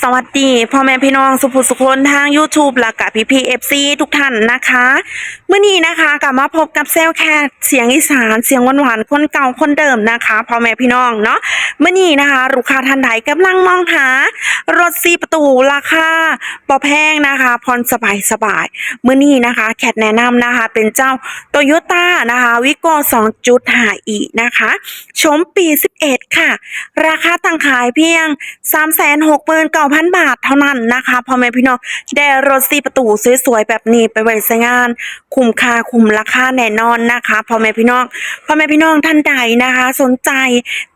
สวัสดีพ่อแม่พี่น้องสุภุสุคนทาง YouTube และกับพี่พีเอฟซีทุกท่านนะคะเมื่อนี้นะคะกลับมาพบกับเซลแคทเสียงอีสานเสียงหวานๆคนเก่าคนเดิมนะคะพ่อแม่พี่น้องเนาะเมื่อนี้นะคะลูกค้าท่านใดกำลังมองหารถซีประตูราคาปอแพงนะคะพรสบายสบายเมื่อนี้นะคะ แคทแนะนำนะคะ เป็นเจ้าโตโยต้านะคะวิโก้2.5อีนะคะชมปี 11ค่ะ ราคาตั้งขายเพียง 369,000 บาทเท่านั้นนะคะพ่อแม่พี่น้องได้รถสีประตูสวยๆแบบนี้ไปไว้ใช้งาน คุ้มค่าคุ้มราคาแน่นอนนะคะพ่อแม่พี่น้องพ่อแม่พี่น้องท่านใดนะคะ สนใจ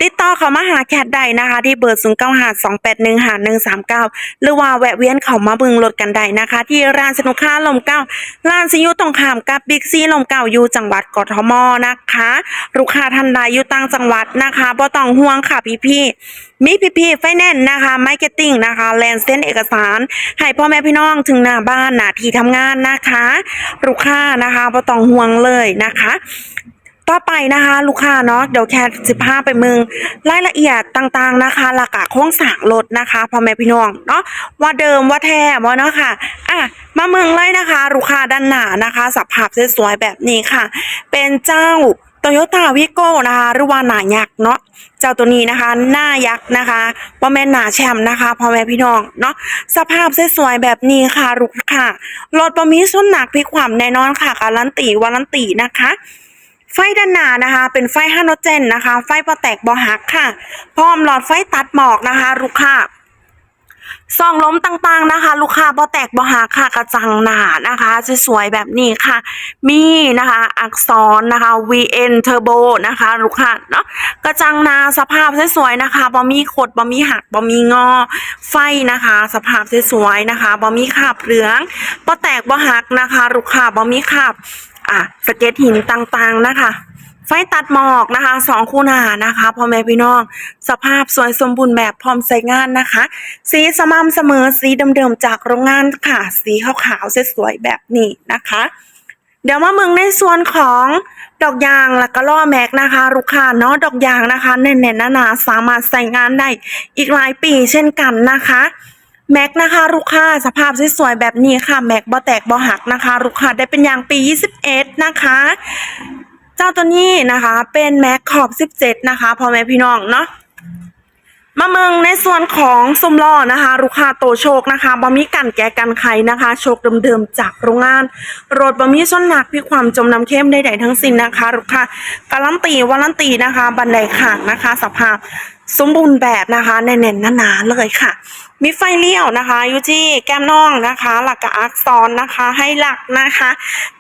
ติดต่อเขามาหาแคทได้นะคะ ที่เบอร์0 9 5 2 8 1 5 1 3 9 หรือว่าแวะเวียนเขามาบึงรถกันได้นะคะ ที่ร้านสนุกค้าลมเก้าร้านซิยูตรงขามกับบิ๊กซีลมเก้าอยู่จังหวัดกทมนะคะ ลูกค้าท่านใดอยู่ต่างจังหวัดนะคะบ่ต้องห่วงค่ะพี่ๆมีพี่พี่ไฟแนนซ์นะคะมาร์เก็ตติ้งนะคะแลนเส้นเอกสารให้พ่อแม่พี่น้องถึงหน้าบ้านหน้าที่ทำงานนะคะลูกค้านะคะบ่ต้องห่วงเลยนะคะต่อไปนะคะ ลูกค้าเนาะเดี๋ยวแค่สิบห้าไปมึงรายละเอียดต่างๆนะคะหลักกะโครงสางรถนะคะพ่อแม่พี่น้องเนาะว่าเดิมว่าแท้ว่าเนาะค่ะอะมาเมืองเลยนะคะ ลูกค้าด้านหน้านะคะสับภาพสวยๆแบบนี้ค่ะ เป็นเจ้า โตโยต้าวิโก้นะคะหรือว่าหนายักษ์เนาะเจ้าตัวนี้นะคะหน้ายักษ์นะคะพ่อแม่หนาแชมป์นะคะพ่อแม่พี่น้องเนาะสภาพสวยๆแบบนี้ค่ะลูกค่ะรถบะมีส้นหนักพลิกความแน่นอนค่ะการันตีวารันตีนะคะไฟด้านหน้านะคะ เป็นไฟฮาโนเจนนะคะ ไฟปะแตกบอหักค่ะ พร้อมหลอดไฟตัดหมอกนะคะลูกค้า ซองล้มต่างๆนะคะ ลูกค้าบอแตกบอหักค่ะกระจังหนานะคะสวยๆแบบนี้ค่ะ มีนะคะ อักษรนะคะ VN Turbo นะคะ ลูกค้าเนาะกระจังหนาสภาพสวยๆนะคะบอมีขดบอมีหักบอมีงอ ไฟนะคะ สภาพสวยๆนะคะบอมีขาบเหลืองบอแตกบอหักนะคะ ลูกค้าบอมีขาบอะสเก็ตหินต่างๆนะคะ ไฟตัดหมอกนะคะสองคู่หน้านะคะพ่อแม่พี่น้อง สภาพสวยสมบูรณ์แบบพร้อมใช้งานนะคะ สีสม่ำเสมอสีเดิมๆจากโรงงานค่ะ สีขาวๆสวยๆแบบนี้นะคะ เดี๋ยวมาเมืองในส่วนของดอกยางแล้วก็ล้อแม็กนะคะลูกค้าเนาะดอกยางนะคะแน่นๆหนาๆสามารถใส่งานได้อีกหลายปีเช่นกันนะคะแม็กนะคะลูกค้าสภาพสวยๆแบบนี้ค่ะแม็กบ่แตกบ่หักนะคะลูกค้าได้เป็นยางปี 21 นะคะ เจ้าตัวนี้นะคะ เป็นแม็กขอบ 17 นะคะพ่อแม่พี่น้องเนาะมาเมืองในส่วนของซุมล้อนะคะลูกค้าโตโชคนะคะบะมีกันแกกันไขนะคะ โชคเดิมๆจากโรงงานโรดบะมีส้นหนักพี่ความจมน้ำเข้มใดๆทั้งสิ้นนะคะลูกค้าการันตีวารันตีนะคะ บันไดขางนะคะ สภาพ สมบูรณ์แบบนะคะแน่นๆหนาๆเลยค่ะ มีไฟเลี้ยวนะคะอยู่ที่แก้มน่องนะคะ หลักกับอักษรนะคะ ให้หลักนะคะ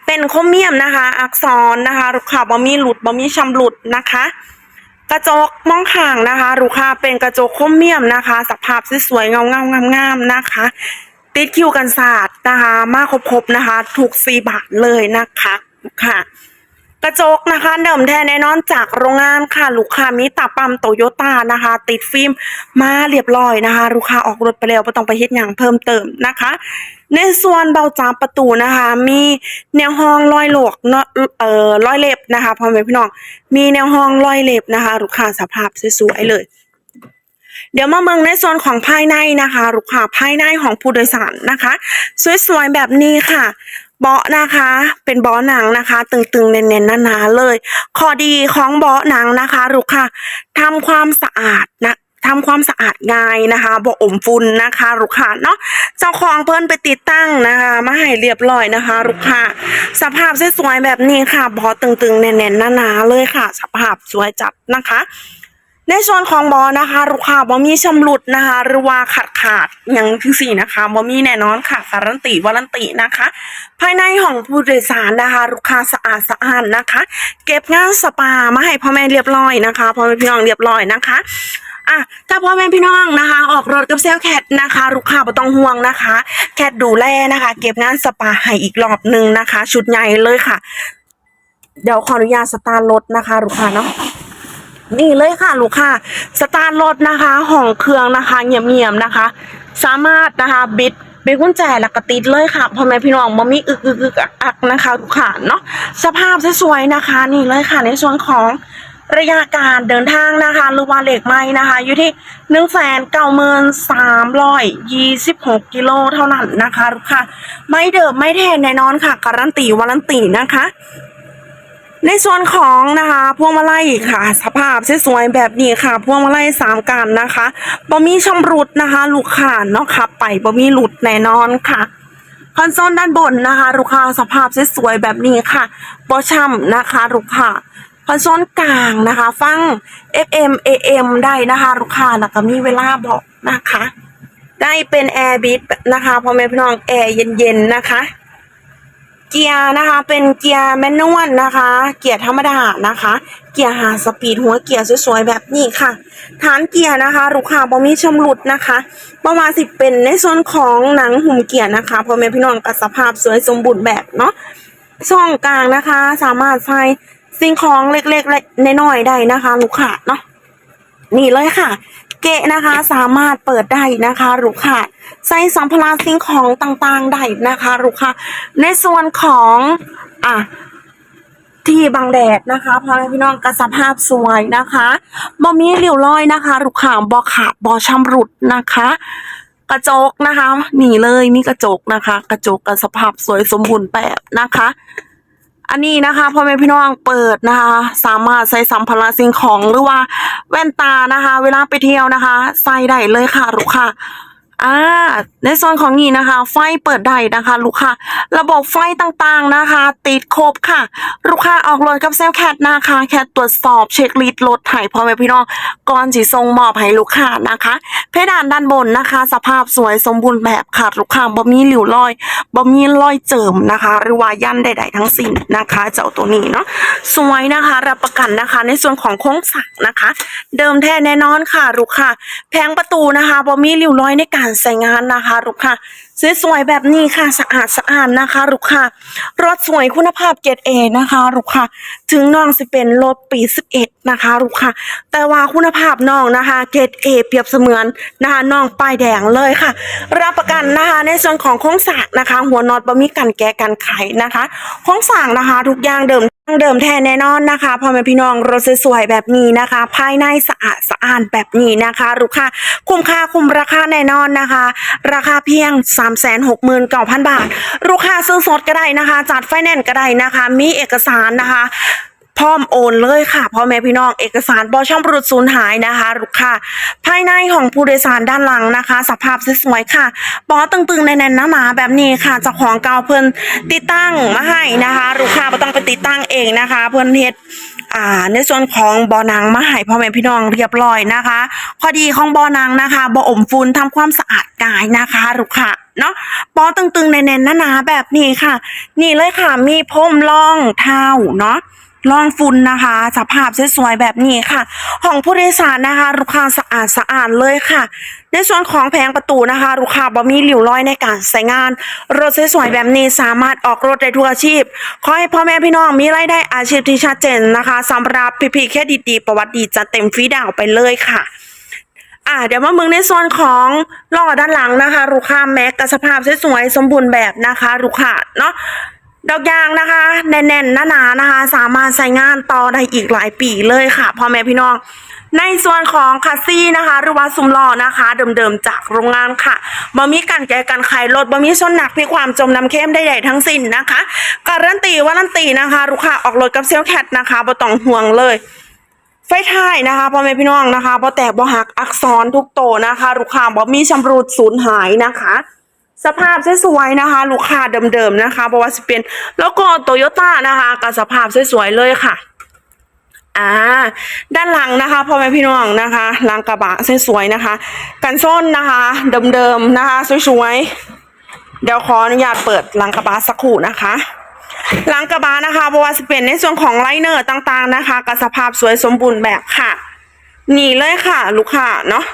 เป็นโครเมียมนะคะ อักษรนะคะลูกค้าบะมีหลุดบะมีชำหลุดนะคะ กระจกมองข้างนะคะลูกค้าเป็นกระจกโครเมียมนะคะ สภาพสวยๆเงาๆงามๆนะคะ ติดคิวกันศาสตร์นะคะ มาครบๆนะคะ ถูกสี่บาทเลยนะคะค่ะ กระจกนะคะ เดิมแท้แน่นอนจากโรงงานค่ะ ลูกค้ามีตาปั๊มโตโยต้านะคะ ติดฟิล์มมาเรียบร้อยนะคะ ลูกค้าออกรถไปแล้วไม่ต้องไปเฮ็ดอย่างเพิ่มเติมนะคะ ในส่วนเบาจาประตูนะคะ มีแนวห้องร้อยหลวกเอ่อร้อยเล็บนะคะพ่อแม่พี่น้องมีแนวห้องร้อยเล็บนะคะ ลูกค้าสภาพสวยๆเลยเดี๋ยวมาเมืองในส่วนของภายในนะคะลูกค้าภายในของผู้โดยสารนะคะ สวยๆแบบนี้ค่ะ เบาะนะคะ เป็นเบาะหนังนะคะ ตึงๆเน้นๆหนาๆเลย ข้อดีของเบาะหนังนะคะลูกค้าทำความสะอาดนะทำความสะอาดง่ายนะคะบ่อมฝุ่นนะคะลูกค้าเนาะเจ้าของเพิ่นไปติดตั้งนะคะมาให้เรียบร้อยนะคะลูกค้าสภาพสวยๆแบบนี้ค่ะเบาะตึงๆแน่นๆหนาๆเลยค่ะ สภาพสวยจัดนะคะ ในส่วนของบอนะคะลูกค้าบอมีชำรุดนะคะหรือว่าขาดขาดอย่างที่สี่นะคะบอมีแน่นอนค่ะการันตีวารันตีนะคะ ภายในของผู้โดยสารนะคะลูกค้าสะอาดสะอาดนะคะ เก็บงานสปามาให้พ่อแม่เรียบร้อยนะคะพ่อแม่พี่น้องเรียบร้อยนะคะอะถ้าพ่อแม่พี่น้องนะคะ ออกรถกับเซลลแคทนะคะลูกค้าไม่ต้องห่วงนะคะ แคทดูแลนะคะ เก็บงานสปาให้อีกรอบหนึ่งนะคะ ชุดใหญ่เลยค่ะ เดี๋ยวขออนุญาตสตาร์ทรถนะคะลูกค้าเนาะ นี่เลยค่ะลูกค่ะสตาร์ทรถนะคะห้องเครื่องนะคะเงียบๆนะคะ สามารถนะคะบิดเป็นกุญแจแล้วก็ติดเลยค่ะพ่อแม่พี่น้องบ่มีอึกอึกอึกอักนะคะลูกค่ะเนาะสภาพสวยๆนะคะ นี่เลยค่ะในส่วนของระยะการเดินทางนะคะหรือว่าเหล็กไม้นะคะ อยู่ที่หนึ่งแสนเก้าหมื่นสามร้อยยี่สิบหกกิโลเท่านั้นนะคะลูกค้าไม่เดิมไม่แทนแน่นอนค่ะ การันตีวารันตีนะคะ ในส่วนของนะคะพวงมาลัยค่ะ สภาพสวยๆแบบนี้ค่ะ พวงมาลัยสามกันนะคะบ่มีชำรุดนะคะ ลูกค้าเนาะค่ะไปบ่มีหลุดแน่นอนค่ะคอนโซลด้านบนนะคะ ลูกค้าสภาพสวยๆแบบนี้ค่ะบอช่ำนะคะลูกค้าคอนโซลกลางนะคะ ฟัง FM AM ได้นะคะ ลูกค้าแล้วก็มีเวลาบอกนะคะ ได้เป็นแอร์บิทนะคะพ่อแม่พี่น้องแอร์เย็นๆนะคะ เกียร์นะคะเป็นเกียร์แมนนวลนะคะ เกียร์ธรรมดานะคะ เกียร์หาสปีดหัวเกียร์สวยๆแบบนี้ค่ะ ฐานเกียร์นะคะลูกค้าบ่มีชำรุดนะคะประมาณสิเป็นในส่วนของหนังหุ้มเกียร์นะคะพ่อแม่พี่น้องกับสภาพสวยสมบูรณ์แบบเนาะช่องกลางนะคะ สามารถใส่สิ่งของเล็กๆน้อยๆได้นะคะ ลูกค้าเนาะนี่เลยค่ะ เกะนะคะสามารถเปิดได้นะคะลูกค้าใส่สัมภาระสิ่งของต่างๆได้นะคะลูกค้าในส่วนของอะที่บังแดดนะคะพ่อแม่พี่น้องกระสภาพสวยนะคะบ่มีริ้วรอยนะคะลูกค้าบ่ขาดบ่ชำรุดนะคะ กระจกนะคะนี่เลยมีกระจกนะคะ กระจกกับสภาพสวยสมบูรณ์แบบนะคะ อันนี้นะคะพ่อแม่พี่น้องเปิดนะคะ สามารถใส่สัมภาระสิ่งของหรือว่าแว่นตานะคะ เวลาไปเที่ยวนะคะ ใส่ได้เลยค่ะลูกค่ะ อ่าในส่วนของนี้นะคะ ไฟเปิดได้นะคะ ลูกค้าระบบไฟต่างๆนะคะ ติดครบค่ะ ลูกค้าออกรถกับเซลแคทนะคะ แค่ตรวจสอบเช็คลิตรถให้พ่อแม่พี่น้องก่อนสิส่งมอบให้ลูกค้านะคะ เพดานด้านบนนะคะ สภาพสวยสมบูรณ์แบบค่ะ ลูกค้าบ่มีหลิวรอยบ่มีรอยเจิมนะคะ หรือว่ายันใด ๆ ทั้งสิ้นนะคะ เจ้าตัวนี้เนาะสวยนะคะ รับประกันนะคะ ในส่วนของโค้งสักนะคะ เดิมแท้แน่นอนค่ะ ลูกค้าแผงประตูนะคะบ่มีหลิวรอยในการใส่งานนะคะลูกค้าสวยๆแบบนี้ค่ะสะอาดสะอาดนะคะลูกค้ารถสวยคุณภาพเกรดเอนะคะลูกค้าถึงน้องสิเป็นรถปี11นะคะลูกค้าแต่ว่าคุณภาพน้องนะคะเกรดเอเปรียบเสมือนนะคะน้องป้ายแดงเลยค่ะ รับประกันนะคะในส่วนของโครงสร้างนะคะ หัวนอตบ่มีกันแก้กันไขนะคะโครงสร้างนะคะ ทุกอย่างเดิม เดิมแท้แน่นอนนะคะพ่อแม่พี่น้องรถสวยๆแบบนี้นะคะ ภายในสะอาดสะอ้านแบบนี้นะคะลูกค้าคุ้มค่าคุ้มราคาแน่นอนนะคะ ราคาเพียง 369,000 บาท ลูกค้าซื้อสดก็ได้นะคะ จัดไฟแนนซ์ก็ได้นะคะ มีเอกสารนะคะ พร้อมโอนเลยค่ะพ่อแม่พี่น้องเอกสารบอช่องรุดสูญหายนะคะลูกค้าภายในของผู้โดยสารด้านหลังนะคะ สภาพสวยๆค่ะบอตึงๆแน่นๆหนาๆแบบนี้ค่ะเจ้าของเก่าเพิ่นติดตั้งมาให้นะคะลูกค้าบ่ต้องไปติดตั้งเองนะคะ เพิ่นเฮ็ดอ่าในส่วนของบอนังมาให้พ่อแม่พี่น้องเรียบร้อยนะคะข้อดีของบอนังนะคะบออมฝุ่นทำความสะอาดกายนะคะลูกค้าเนาะปอตึงๆแน่นๆหนาๆแบบนี้ค่ะ นี่เลยค่ะมีพรมรองเท้าเนาะ ลองฝุ่นนะคะสภาพสวยๆแบบนี้ค่ะ ห้องผู้โดยสารนะคะ ลูกค้าสะอาดสะอาดเลยค่ะ ในส่วนของแผงประตูนะคะ ลูกค้าบ่มีหลิวร้อยในการใช้งาน รถสวยๆแบบนี้สามารถออกรถได้ทุกอาชีพ ขอให้พ่อแม่พี่น้องมีรายได้อาชีพที่ชัดเจนนะคะสำหรับพีพีแค่ดีๆ ประวัติดีจะเต็มฟรีดาวไปเลยค่ะอ่าเดี๋ยวมาเมืองในส่วนของล้อด้านหลังนะคะ ลูกค้าแม็กกับสภาพสวยๆสมบูรณ์แบบนะคะ ลูกค้าเนาะ ดอกยางนะคะ แน่นๆหนาๆนะคะ สามารถใช้งานต่อได้อีกหลายปีเลยค่ะพ่อแม่พี่น้อง ในส่วนของคัสซี่นะคะ หรือว่าซุมล้อนะคะ เดิมๆจากโรงงานค่ะบ่มีการแก้กันไขรถบ่มีส้นหนักพี่ความจมน้ำเข้มได้ใหญ่ทั้งสิ้นนะคะการันตีว่ารันตีนะคะลูกค้าออกรถกับเซลแคทนะคะบ่ต้องห่วงเลยไฟท้ายนะคะพ่อแม่พี่น้องนะคะบ่แตกบ่หักอักษรทุกโตนะคะลูกค้าบ่มีชำรุดสูญหายนะคะ สภาพสวยๆนะคะ ลูกค้าเดิมๆนะคะเพราะว่าสิเป็น แล้วก็โตโยต้านะคะกับสภาพสวยๆเลยค่ะอ่าด้านหลังนะคะพ่อแม่พี่น้องนะคะหลังกระบะสวยๆนะคะ กันส้นนะคะเดิมๆนะคะสวยๆเดี๋ยวขออนุญาตเปิดหลังกระบะสักครู่นะคะหลังกระบะนะคะเพราะว่าสิเป็นในส่วนของไลเนอร์ต่างๆนะคะกับสภาพสวยสมบูรณ์แบบค่ะนี่เลยค่ะ ลูกค้าเนาะ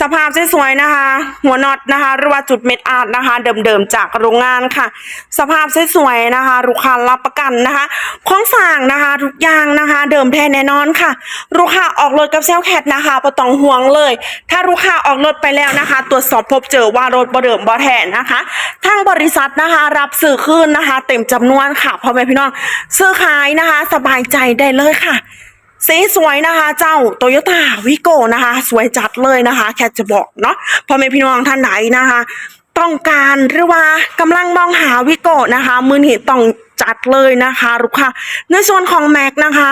สภาพสวยๆนะคะ หัวน็อตนะคะ หรือว่าจุดเม็ดอาร์ตนะคะ เดิมๆจากโรงงานค่ะ สภาพสวยๆนะคะลูกค้ารับประกันนะคะของสั่งนะคะ ทุกอย่างนะคะ เดิมแท้แน่นอนค่ะลูกค้าออกรถกับเซลแคทนะคะประต้องห่วงเลย ถ้าลูกค้าออกรถไปแล้วนะคะ ตรวจสอบพบเจอว่ารถบ่เดิมบ่แท้นะคะทางบริษัทนะคะ รับซื้อคืนนะคะ เต็มจำนวนค่ะพ่อแม่พี่น้องซื้อขายนะคะ สบายใจได้เลยค่ะ สีสวยนะคะเจ้าโตโยต้าวิโก้นะคะ สวยจัดเลยนะคะ แค่จะบอกเนาะพ่อแม่พี่น้องท่านไหนนะคะ ต้องการหรือว่ากำลังมองหาวิโก้นะคะ มือนี้ต้องจัดเลยนะคะลูกค้าในส่วนของแม็กนะคะ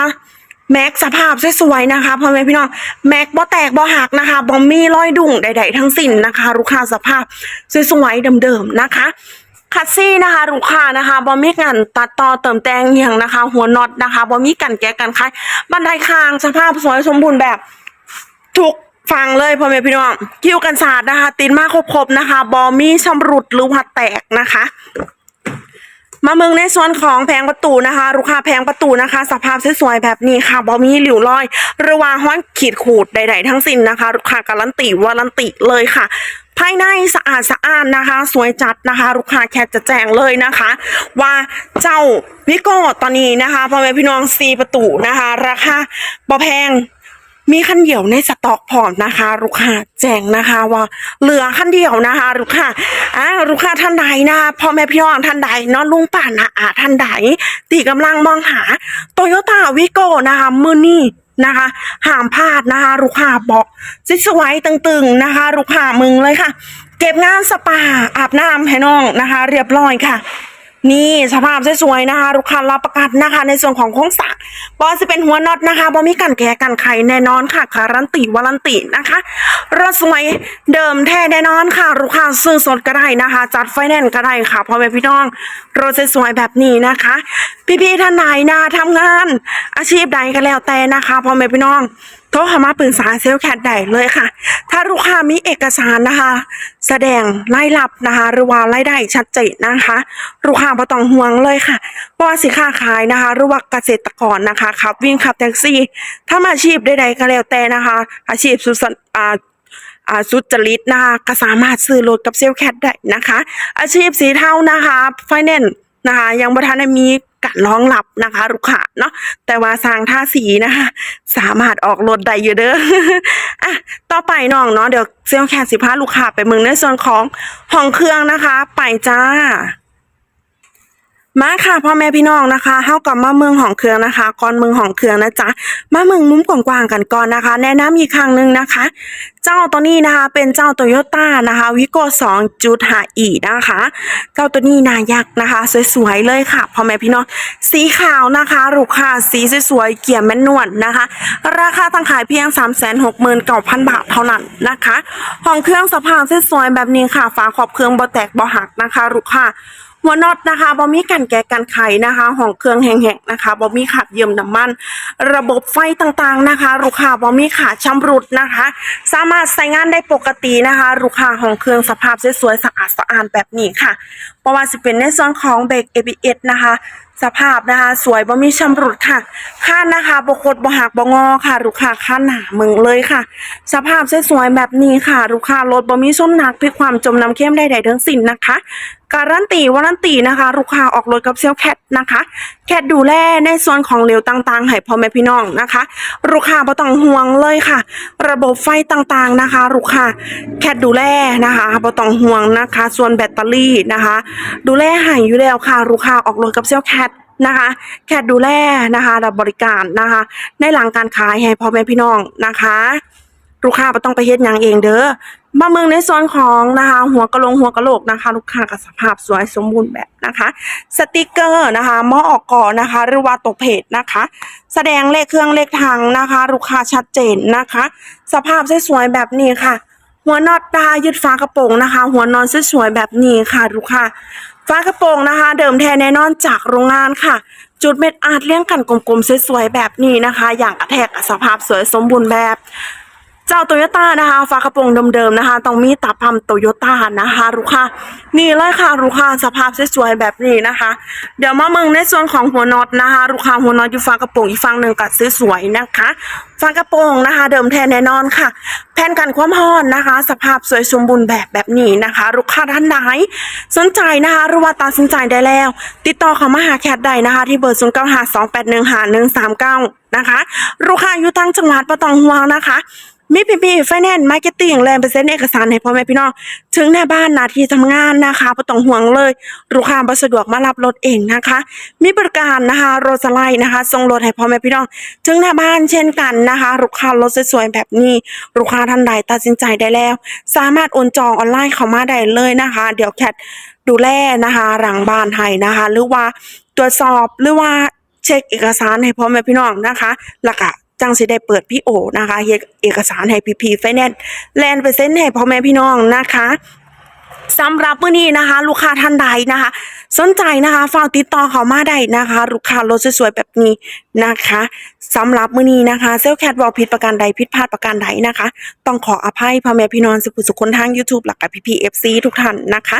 แม็กสภาพสวยๆนะคะพ่อแม่พี่น้องแม็กบ่แตกบ่หักนะคะบอมมี่รอยดุ่งใดๆทั้งสิ้นนะคะ ลูกค้าสภาพสวยๆเดิมๆนะคะ คัสซี่นะคะลูกค้านะคะบอมีกันตัดต่อเติมแต่งอหย่างนะคะ หัวน็อตนะคะบอมีกันแก้กันคายบันไดคางสภาพสวยสมบูรณ์แบบทุกฟังเลยพ่อแม่พี่น้องคิวกันศาสตร์นะคะติดมาครบๆนะคะ บอมีชำรุดหรือหัดแตกนะคะ มาเมืองในส่วนของแผงประตูนะคะ ลูกค้าแผงประตูนะคะ สภาพสวยๆแบบนี้ค่ะบอมีหลิวรอยรือว่าห้อนขีดขูดใดๆทั้งสิ้นนะคะ ลูกค้าการันตีวารันตีเลยค่ะ ภายในสะอาดสะอานนะคะ สวยจัดนะคะ ลูกค้าแค่จะแจ้งเลยนะคะ ว่าเจ้าวิโก้ตอนนี้นะคะพ่อแม่พี่น้องซีประตูนะคะ ราคาบ่แพงมีคันเดียวในสต็อกพร้อมนะคะ ลูกค้าแจ้งนะคะว่าเหลือคันเดียวนะคะ ลูกค้าอ่าลูกค้าท่านใดนะคะพ่อแม่พี่น้องท่านใดเนอนลุงป่านะอาท่านใดที่กำลังมองหาโตโยต้าวิโก้นะคะมือนี่ นะคะห้ามพลาดนะคะลูกค้าบอกซิสไว้ตึงๆนะคะลูกค้ามึงเลยค่ะ เก็บงานสปาอาบน้ำให้น้องนะคะ เรียบร้อยค่ะ นี่สภาพสวยๆนะคะลูกค้ารับประกันนะคะ ในส่วนของโครงสร้างบอจะเป็นหัวน็อตนะคะบอมีกันแก้กันไขแน่นอนค่ะการันตีวารันตีนะคะรถสวยเดิมแท้แน่นอนค่ะลูกค้าซื้อสดก็ได้นะคะ จัดไฟแนนซ์ก็ได้ค่ะพ่อแม่พี่น้องรถสวยๆแบบนี้นะคะ พี่ๆท่านไหนนะทำงาน อาชีพใดก็แล้วแต่นะคะพ่อแม่พี่น้อง โทรเข้ามาปรึกษาเซลแคทได้เลยค่ะ ถ้าลูกค้ามีเอกสารนะคะ แสดงรายรับนะคะหรือว่ารายได้ชัดเจนนะคะ ลูกค้าบ่ต้องห่วงเลยค่ะเพราะว่าสิค้าขายนะคะ หรือว่าเกษตรกรนะคะขับวิ่งขับแท็กซี่ถ้าอาชีพใดๆก็แล้วแต่นะคะ อาชีพสุสอ่าอาสุจริตนะคะก็สามารถซื้อรถกับเซลแคทได้นะคะ อาชีพสีเทานะคะไฟแนนซ์นะคะยังบ่ทันได้มี การรองรับนะคะลูกค้าเนาะแต่ว่าสร้างท่าสีนะคะ สามารถออกรถได้อยู่เด้ออะต่อไปน้องเนาะเดี๋ยวเซลล์แค่สิพาลูกค้าไปเมืองในส่วนของห้องเครื่องนะคะ ไปจ้า มาค่ะพ่อแม่พี่น้องนะคะเฮากลับมาเมืองของเครืองนะคะก่อนเมืองของเครืองนะจ๊ะมาเมืองมุมกว้างๆกันก่อนนะคะ แนะนำอีกครั้งหนึ่งนะคะ เจ้าตัวนี้นะคะเป็นเจ้าโตโยต้านะคะวิโก้สองจุดหาอีนะคะเจ้าตัวนี้นายักษ์นะคะ สวยๆเลยค่ะพ่อแม่พี่น้องสีขาวนะคะลูกค้าสีสวยๆเกี่ยมแม่นวลนะคะ ราคาตั้งขายเพียง 3 6 9 0 0 0 บาทเท่านั้นนะคะห้องเครื่องสภาพสวยๆแบบนี้ค่ะฝาขอบเครื่องบ่แตกบ่หักนะคะลูกค้า หัวน็อตนะคะบอมีกันแกะกันไขนะคะห้องเครื่องแห้งๆนะคะบอมีขาดเยี่ยมน้ำมัน ระบบไฟต่างๆนะคะ ลูกค้าบอมีขาดชำรุดนะคะ สามารถใช้งานได้ปกตินะคะลูกค้าห้องเครื่องสภาพสวยๆสะอาดสะอาดแบบนี้ค่ะเพระว่าสิเป็นในส่วนของเบรก ABS นะคะสภาพนะคะสวยบ่มีชำรุดค่ะค่านนะคะบกดบหักบงอค่ะลูกค้าค่าหนาเมึงเลยค่ะ สภาพสวยๆแบบนี้ค่ะลูกค้ารถบ่มีส้นหนักพิความจมน้ำเข้มใดๆทั้งสิ้นนะคะ การันตีวารันตีนะคะ ลูกค้าออกรถกับเซลแคทนะคะ แคทดูแลในส่วนของเหลวต่างๆให้พ่อแม่พี่น้องนะคะ ลูกค้าบ่ต้องห่วงเลยค่ะ ระบบไฟต่างๆนะคะ ลูกค้าแคทดูแลนะคะบ่ต้องห่วงนะคะ ส่วนแบตเตอรี่นะคะ ดูแลให้อยู่แล้วค่ะ ลูกค้าออกรถกับเซลแคทนะคะแคทดูแลนะคะรับบริการนะคะ ในหลังการขายให้พ่อแม่พี่น้องนะคะ ลูกค้าบ่ต้องไปเฮ็ดหยังเองเด้อ มาเมืองในโซนของนะคะ หัวกะโหลงหัวกะโหลกนะคะ ลูกค้ากับสภาพสวยสมบูรณ์แบบนะคะ สติกเกอร์นะคะมอออกก่อนะคะ หรือว่าตกเพจนะคะ แสดงเลขเครื่องเลขทางนะคะ ลูกค้าชัดเจนนะคะ สภาพสวยๆแบบนี้ค่ะ หัวน็อตตายึดฝากระโปรงนะคะ หัวนอนสวยๆแบบนี้ค่ะลูกค้าฝากระโปรงนะคะ เดิมแท้แน่นอนจากโรงงานค่ะ จุดเม็ดอาร์ตเลี้ยงกันกลมๆสวยๆแบบนี้นะคะ อย่างกระแทกกับสภาพสวยสมบูรณ์แบบ เจ้าโตโยต้านะคะฝากระโปรงเดิมๆนะคะ ต้องมีตาพัมโตโยต้านะคะลูกค้านี่เลยค่ะลูกค้าสภาพสวยๆแบบนี้นะคะ เดี๋ยวมาเมืองในส่วนของหัวน็อตนะคะ ลูกค้าหัวน็อตอยู่ฝากระโปรงอีกฝั่งหนึ่งกัดสวยๆนะคะฝากระโปรงนะคะ เดิมแท้แน่นอนค่ะ แผ่นกันความร้อนนะคะ สภาพสวยสมบูรณ์แบบแบบนี้นะคะ ลูกค้าท่านใดสนใจนะคะหรือว่าตัดสินใจได้แล้ว ติดต่อเข้ามาหาแคทได้นะคะ ที่เบอร์0 9 5 2 8 1 5 1 3 9นะคะลูกค้าอยู่ตั้งจังหวัดประตองห่วงนะคะ มีพีพีไฟแนนซ์มาร์เก็ตติ้งแลนเปอร์เซ็นต์เอกสารให้พ่อแม่พี่น้อง ถึงหน้าบ้านนาที่ทำงานนะคะบ่ต้องห่วงเลยลูกค้าบ่สะดวกมารับรถเองนะคะ มีบริการนะคะรถสไลด์นะคะส่งรถให้พ่อแม่พี่น้อง ถึงหน้าบ้านเช่นกันนะคะลูกค้ารถสวยๆแบบนี้ลูกค้าท่านใดตัดสินใจได้แล้ว สามารถโอนจองออนไลน์เข้ามาได้เลยนะคะ เดี๋ยวแคทดูแลนะคะหลังบ้านให้นะคะ หรือว่าตรวจสอบหรือว่าเช็คเอกสารให้พ่อแม่พี่น้องนะคะแล้วก็ จังสิได้เปิดพี่โอนะคะเฮ็ดเอกสารให้พีพีไฟแนนซ์แลนเปอร์เซ็นต์ให้พ่อแม่พี่น้องนะคะสำหรับมื้อนี้นะคะ ลูกค้าท่านใดนะคะ สนใจนะคะฝากติดต่อเขามาได้นะคะ ลูกค้ารถสวยๆแบบนี้นะคะสำหรับมื้อนี้นะคะเซลแคทบอกผิดประการใดผิดพลาดประการใดนะคะ ต้องขออภัยพ่อแม่พี่น้องสุขุสุขคนทาง YouTube หลักกับพี่พีเอฟซีทุกท่านนะคะ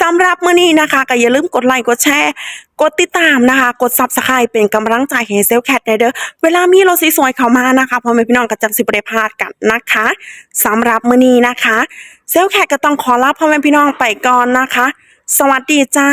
สำหรับมื้อนี้นะคะก็อย่าลืมกดไลค์กดแชร์ กดติดตามนะคะ กดซับสไครป์เป็นกำลังใจให้เซลแคทในเด้อเวลามีรถสวยๆเข้ามานะคะพ่อแม่พี่น้องก็จังสิบ่ได้พลาดกันนะคะสำหรับมื้อนี้นะคะ เซลแคทก็ต้องขอลาพ่อแม่พี่น้องไปก่อนนะคะ สวัสดีจ้า